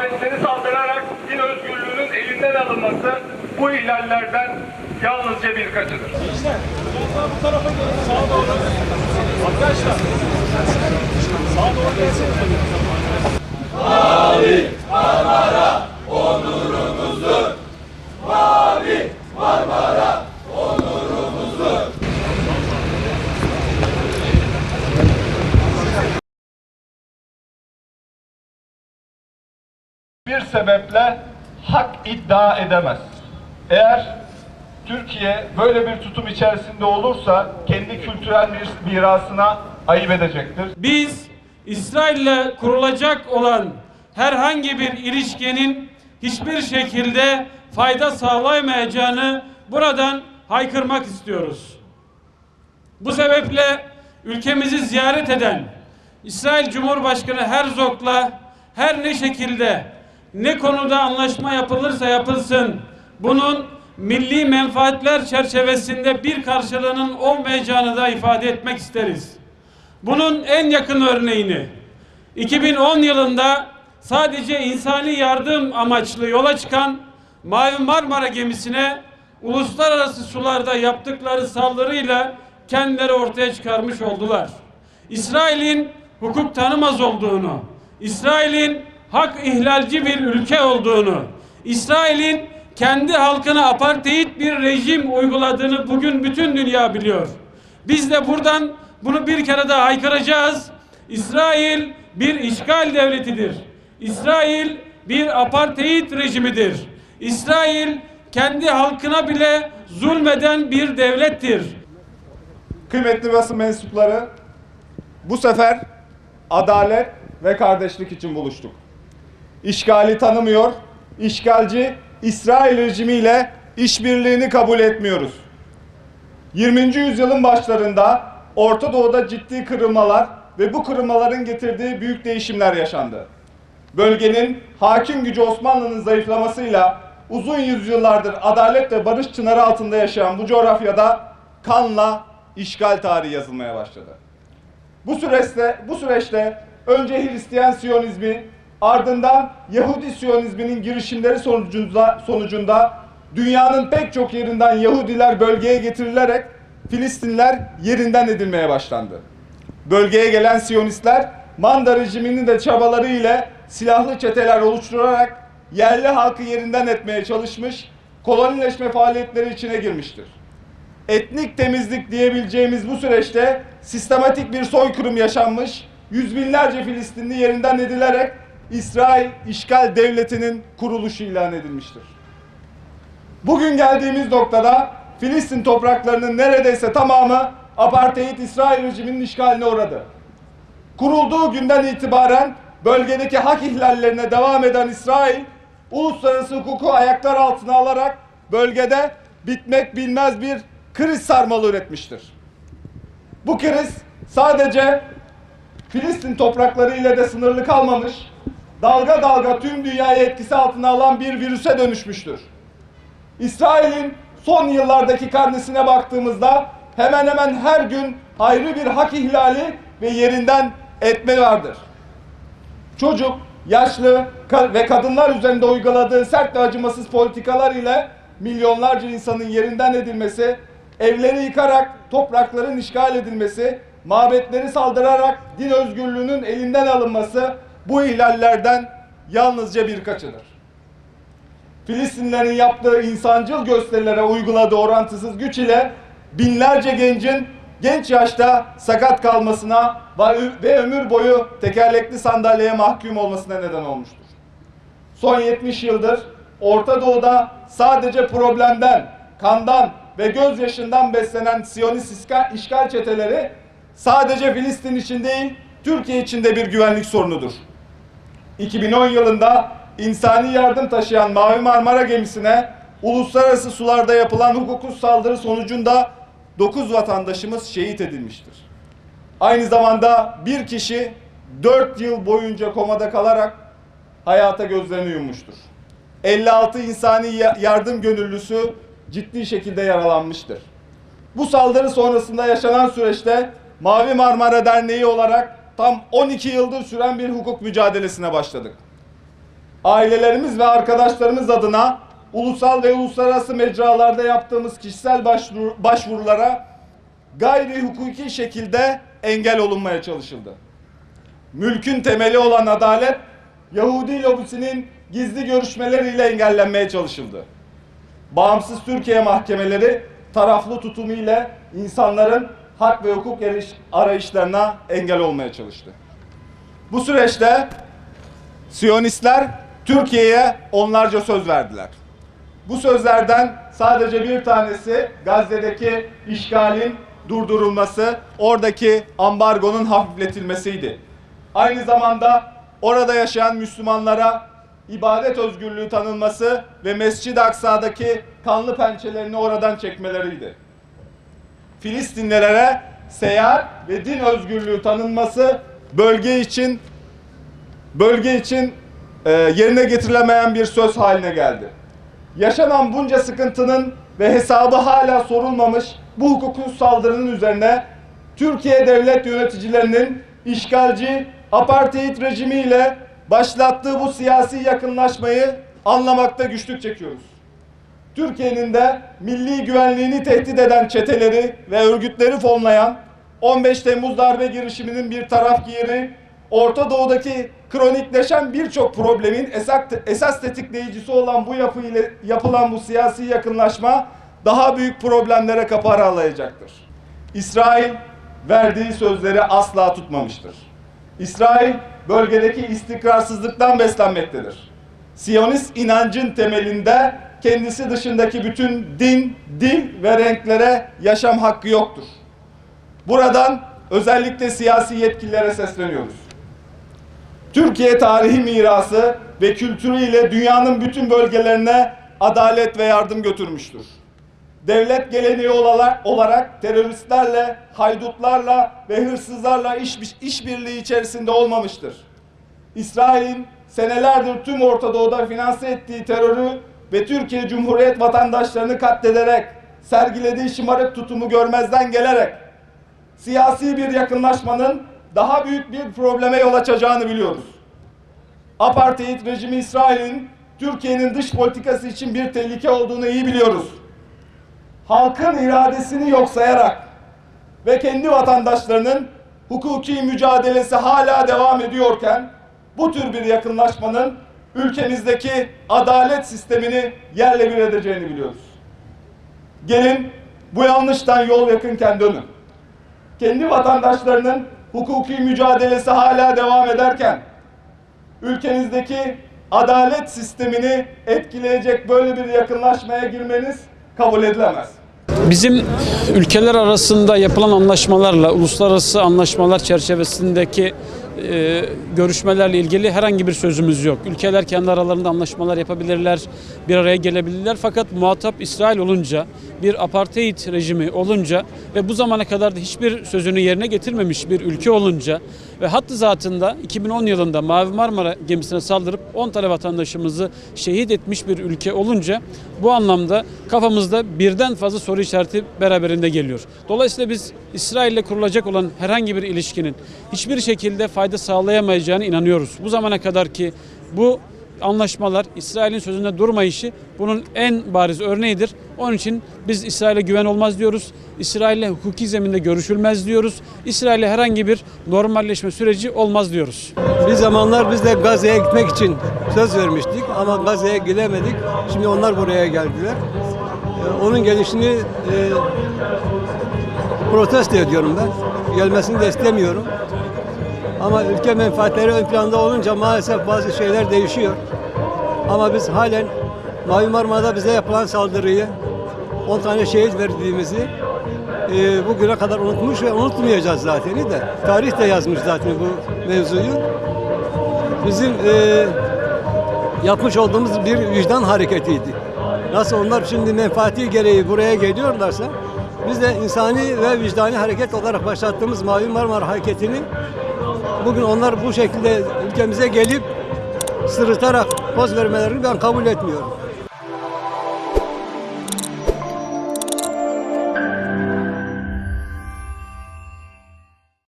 mabetleri saldırarak din özgürlüğünün elinden alınması bu ihlallerden yalnızca birkaçıdır. Gençler, bu tarafa gelin. Sağa doğru. Arkadaşlar. Sağa doğru gelsenize. bir sebeple hak iddia edemez. Eğer Türkiye böyle bir tutum içerisinde olursa kendi kültürel mirasına ayıp edecektir. Biz İsrail'le kurulacak olan herhangi bir ilişkinin hiçbir şekilde fayda sağlayamayacağını buradan haykırmak istiyoruz. Bu sebeple ülkemizi ziyaret eden İsrail Cumhurbaşkanı Herzog'la her ne şekilde ne konuda anlaşma yapılırsa yapılsın bunun milli menfaatler çerçevesinde bir karşılığının olmayacağını da ifade etmek isteriz. Bunun en yakın örneğini 2010 yılında sadece insani yardım amaçlı yola çıkan Mavi Marmara gemisine uluslararası sularda yaptıkları saldırıyla kendileri ortaya çıkarmış oldular. İsrail'in hukuk tanımaz olduğunu, İsrail'in hak ihlalci bir ülke olduğunu, İsrail'in kendi halkına apartheid bir rejim uyguladığını bugün bütün dünya biliyor. Biz de buradan bunu bir kere daha haykıracağız. İsrail bir işgal devletidir. İsrail bir apartheid rejimidir. İsrail kendi halkına bile zulmeden bir devlettir. Kıymetli basın mensupları, bu sefer adalet ve kardeşlik için buluştuk. İşgali tanımıyor, işgalci İsrail rejimiyle işbirliğini kabul etmiyoruz. 20. yüzyılın başlarında Orta Doğu'da ciddi kırılmalar ve bu kırılmaların getirdiği büyük değişimler yaşandı. Bölgenin hakim gücü Osmanlı'nın zayıflamasıyla uzun yüzyıllardır adalet ve barış çınarı altında yaşayan bu coğrafyada kanla işgal tarihi yazılmaya başladı. Bu süreçte bu süreçte önce Hristiyan Siyonizmi, ardından Yahudi Siyonizminin girişimleri sonucunda sonucunda dünyanın pek çok yerinden Yahudiler bölgeye getirilerek Filistinler yerinden edilmeye başlandı. Bölgeye gelen Siyonistler Manda rejiminin de çabaları ile silahlı çeteler oluşturarak yerli halkı yerinden etmeye çalışmış, kolonileşme faaliyetleri içine girmiştir etnik temizlik diyebileceğimiz bu süreçte sistematik bir soykırım yaşanmış, yüz binlerce Filistinli yerinden edilerek İsrail işgal devletinin kuruluşu ilan edilmiştir. Bugün geldiğimiz noktada Filistin topraklarının neredeyse tamamı apartheid İsrail rejiminin işgaline uğradı. Kurulduğu günden itibaren bölgedeki hak ihlallerine devam eden İsrail, uluslararası hukuku ayaklar altına alarak bölgede bitmek bilmez bir kriz sarmalı üretmiştir. Bu kriz sadece Filistin toprakları ile de sınırlı kalmamış, dalga dalga tüm dünyayı etkisi altına alan bir virüse dönüşmüştür. İsrail'in son yıllardaki karnesine baktığımızda hemen hemen her gün ayrı bir hak ihlali ve yerinden etme vardır. Çocuk, yaşlı ve kadınlar üzerinde uyguladığı sert ve acımasız politikalar ile milyonlarca insanın yerinden edilmesi, evleri yıkarak toprakların işgal edilmesi, mabetleri saldırarak din özgürlüğünün elinden alınması bu ihlallerden yalnızca birkaçıdır. Filistinlerin yaptığı insancıl gösterilere uyguladığı orantısız güç ile binlerce gencin genç yaşta sakat kalmasına ve- ömür boyu tekerlekli sandalyeye mahkum olmasına neden olmuştur. Son 70 yıldır Orta Doğu'da sadece problemden, kandan ve gözyaşından beslenen Siyonist işgal çeteleri sadece Filistin için değil, Türkiye için de bir güvenlik sorunudur. 2010 yılında insani yardım taşıyan Mavi Marmara gemisine uluslararası sularda yapılan hukuksuz saldırı sonucunda 9 vatandaşımız şehit edilmiştir. Aynı zamanda bir kişi 4 yıl boyunca komada kalarak hayata gözlerini yummuştur. 56 insani ya- yardım gönüllüsü ciddi şekilde yaralanmıştır. Bu saldırı sonrasında yaşanan süreçte Mavi Marmara Derneği olarak tam 12 yıldır süren bir hukuk mücadelesine başladık. ailelerimiz ve arkadaşlarımız adına ulusal ve uluslararası mecralarda yaptığımız kişisel başvuru, başvurulara gayri hukuki şekilde engel olunmaya çalışıldı. Mülkün temeli olan adalet, Yahudi lobisinin gizli görüşmeleriyle engellenmeye çalışıldı. Bağımsız Türkiye mahkemeleri taraflı tutumu ile insanların hak ve hukuk arayışlarına engel olmaya çalıştı. Bu süreçte Siyonistler Türkiye'ye onlarca söz verdiler. Bu sözlerden sadece bir tanesi Gazze'deki işgalin durdurulması, oradaki ambargonun hafifletilmesiydi. Aynı zamanda orada yaşayan Müslümanlara ibadet özgürlüğü tanınması ve Mescid-i Aksa'daki kanlı pençelerini oradan çekmeleriydi. Filistinlilere seyahat ve din özgürlüğü tanınması bölge için bölge için e, yerine getirilemeyen bir söz haline geldi. Yaşanan bunca sıkıntının ve hesabı hala sorulmamış bu hukuksuz saldırının üzerine Türkiye devlet yöneticilerinin işgalci apartheid rejimiyle başlattığı bu siyasi yakınlaşmayı anlamakta güçlük çekiyoruz. Türkiye'nin de milli güvenliğini tehdit eden çeteleri ve örgütleri fonlayan 15 Temmuz darbe girişiminin bir tarafgiri, Orta Doğu'daki kronikleşen birçok problemin esas tetikleyicisi olan bu yapı ile yapılan bu siyasi yakınlaşma daha büyük problemlere kapı aralayacaktır. İsrail verdiği sözleri asla tutmamıştır. İsrail bölgedeki istikrarsızlıktan beslenmektedir. Siyonist inancın temelinde kendisi dışındaki bütün din, dil ve renklere yaşam hakkı yoktur. Buradan özellikle siyasi yetkililere sesleniyoruz. Türkiye tarihi mirası ve kültürüyle dünyanın bütün bölgelerine adalet ve yardım götürmüştür. Devlet geleneği olarak, teröristlerle, haydutlarla ve hırsızlarla iş, işbirliği içerisinde olmamıştır. İsrail'in senelerdir tüm Orta Doğu'da finanse ettiği terörü ve Türkiye Cumhuriyet vatandaşlarını katlederek, sergilediği şımarık tutumu görmezden gelerek siyasi bir yakınlaşmanın daha büyük bir probleme yol açacağını biliyoruz. Apartheid rejimi İsrail'in Türkiye'nin dış politikası için bir tehlike olduğunu iyi biliyoruz. Halkın iradesini yok sayarak ve kendi vatandaşlarının hukuki mücadelesi hala devam ediyorken bu tür bir yakınlaşmanın ülkemizdeki adalet sistemini yerle bir edeceğini biliyoruz. Gelin bu yanlıştan yol yakınken dönün. Kendi vatandaşlarının hukuki mücadelesi hala devam ederken ülkenizdeki adalet sistemini etkileyecek böyle bir yakınlaşmaya girmeniz kabul edilemez. Bizim ülkeler arasında yapılan anlaşmalarla, uluslararası anlaşmalar çerçevesindeki e, görüşmelerle ilgili herhangi bir sözümüz yok. Ülkeler kendi aralarında anlaşmalar yapabilirler, bir araya gelebilirler. Fakat muhatap İsrail olunca, bir apartheid rejimi olunca ve bu zamana kadar da hiçbir sözünü yerine getirmemiş bir ülke olunca ve hattı zatında 2010 yılında Mavi Marmara gemisine saldırıp 10 tane vatandaşımızı şehit etmiş bir ülke olunca bu anlamda kafamızda birden fazla soru işareti beraberinde geliyor. Dolayısıyla biz İsrail ile kurulacak olan herhangi bir ilişkinin hiçbir şekilde fayda sağlayamayacağını inanıyoruz. Bu zamana kadar ki bu anlaşmalar, İsrail'in sözünde durmayışı bunun en bariz örneğidir. Onun için biz İsrail'e güven olmaz diyoruz. İsrail'le hukuki zeminde görüşülmez diyoruz. İsrail'le herhangi bir normalleşme süreci olmaz diyoruz. Bir zamanlar biz de Gazze'ye gitmek için söz vermiştik ama Gazze'ye gidemedik. Şimdi onlar buraya geldiler. Ee, Onun gelişini e, protesto ediyorum ben. Gelmesini de istemiyorum. Ama ülke menfaatleri ön planda olunca maalesef bazı şeyler değişiyor. Ama biz halen Mavi Marmara'da bize yapılan saldırıyı, 10 tane şehit verdiğimizi e, bugüne kadar unutmuş ve unutmayacağız zaten de. Tarih de yazmış zaten bu mevzuyu. Bizim e, yapmış olduğumuz bir vicdan hareketiydi. Nasıl onlar şimdi menfaati gereği buraya geliyorlarsa biz de insani ve vicdani hareket olarak başlattığımız Mavi Marmara Hareketi'ni bugün onlar bu şekilde ülkemize gelip sırıtarak poz vermelerini ben kabul etmiyorum.